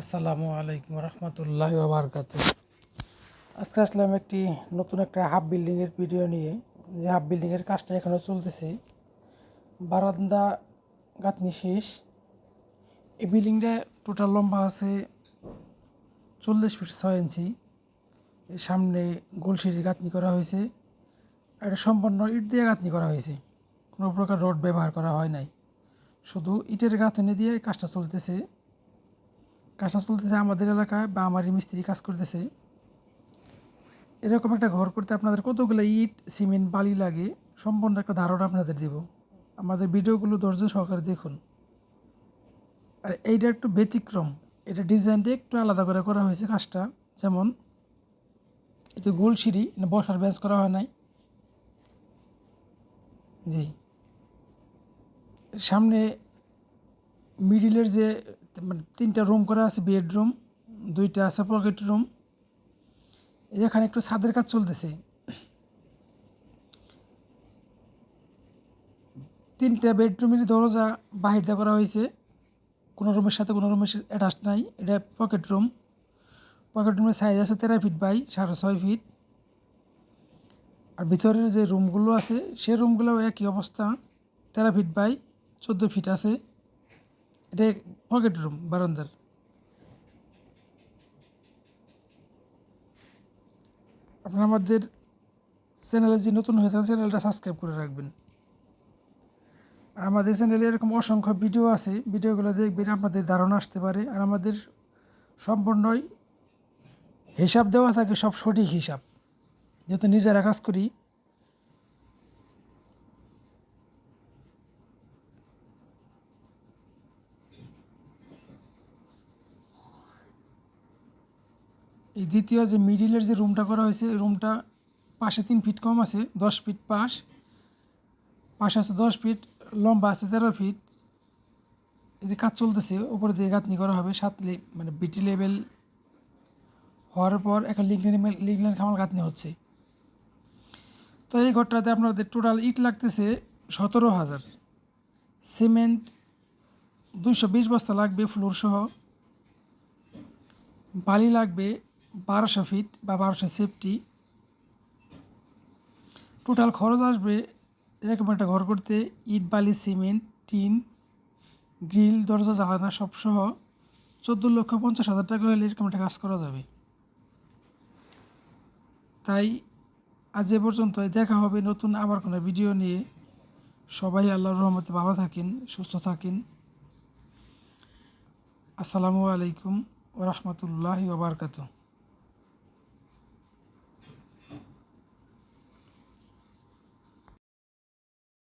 আসসালামু আলাইকুম রহমতুল্লাহ বারকাত আজকে আসলাম একটি নতুন একটা হাফ বিল্ডিংয়ের ভিডিও নিয়ে। যে হাফ বিল্ডিংয়ের কাজটা এখনও চলতেছে। বারান্দা, গাঁথনি শেষ। এই বিল্ডিংটা টোটাল লম্বা আছে চল্লিশ ফিট ছয় ইঞ্চি। সামনে গোলসিঁড়ি গাঁথনি করা হয়েছে। এটা সম্পূর্ণ ইট দিয়ে গাঁথনি করা হয়েছে। কোনো প্রকার রোড ব্যবহার করা হয় নাই। শুধু ইটের গাঁথনি দিয়ে কাজটা চলতেছে। কাজটা চলতেছে আমাদের এলাকায় বা আমারই মিস্ত্রি কাজ করতেছে। এরকম একটা ঘর করতে আপনাদের কতগুলো ইট, সিমেন্ট, বালি লাগে, সম্পূর্ণ একটা ধারণা আপনাদের দেব। আমাদের ভিডিওগুলো ধৈর্য সহকারে দেখুন। আর এইটা একটু ব্যতিক্রম। এটা ডিজাইনটা একটু আলাদা করে করা হয়েছে কাজটা। যেমন এটা গোল সিঁড়ি বসার বেঞ্চ করা হয় নাই। জি। সামনে মিডিলের যে মানে তিনটা রুম করা আছে, বেডরুম, দুইটা আছে পকেট রুম। এখানে একটু ছাদের কাজ চলতেছে। তিনটা বেডরুমের দরজা বাহির দিয়ে করা হয়েছে। কোনো রুমের সাথে কোনো রুমের অ্যাটাচ নাই। এটা পকেট রুম। পকেট রুমের সাইজ আছে তেরো ফিট বাই সাড়ে ছয় ফিট। আর ভিতরের যে রুমগুলো আছে, সে রুমগুলো একই অবস্থা। তেরো ফিট বাই চোদ্দ ফিট আছে। এটা পকেট রুম বারান্দার। আপনারা আমাদের চ্যানেলে যে নতুন হয়ে থাকেন চ্যানেলটা সাবস্ক্রাইব করে রাখবেন। আর আমাদের চ্যানেলে এরকম অসংখ্য ভিডিও আছে ভিডিওগুলো দেখবেন, আপনাদের ধারণা আসতে পারে, আর আমাদের সম্পূর্ণই হিসাব দেওয়া থাকে, সব সঠিক হিসাব। যেহেতু নিজেরা কাজ করি এই দ্বিতীয় যে মিডিলের যে রুমটা করা হয়েছে, এই রুমটা পাশে তিন ফিট কম আছে, দশ ফিট পাশ। পাশে আছে দশ ফিট লম্বা আছে তেরো ফিট যে কাজ চলতেছে ওপরে দিয়ে গাঁথনি করা হবে, সাত মানে বিটি লেভেল হওয়ার পর একটা লিগলেন লিগলেন খামার গাঁথনি হচ্ছে। তো এই ঘরটাতে আপনাদের টোটাল ইট লাগতেছে সতেরো হাজার। সিমেন্ট দুইশো বিশ বস্তা লাগবে ফ্লোর সহ। বালি লাগবে বারোশো ফিট বা বারোশো সেফটি টোটাল খরচ আসবে এরকম একটা ঘর করতে, ইট, বালি সিমেন্ট টিন গ্রিল দরজা জ্বালানা সব সহ চোদ্দ লক্ষ পঞ্চাশ হাজার টাকা হলে এরকম একটা কাজ করা যাবে। তাই আজ এ পর্যন্ত দেখা হবে নতুন আবার কোনো ভিডিও নিয়ে। সবাই আল্লাহর রহমতে ভালো থাকেন, সুস্থ থাকেন। আসসালামু আলাইকুম ওরহমতুল্লাহি ওবরকাতু